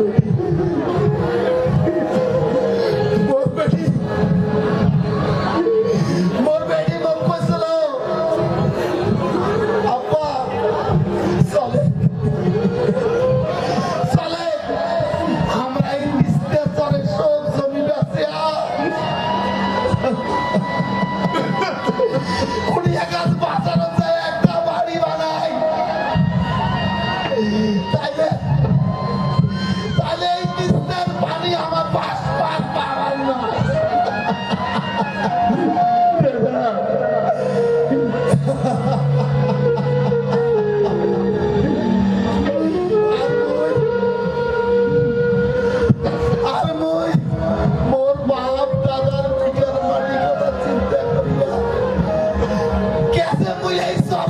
দুটি ya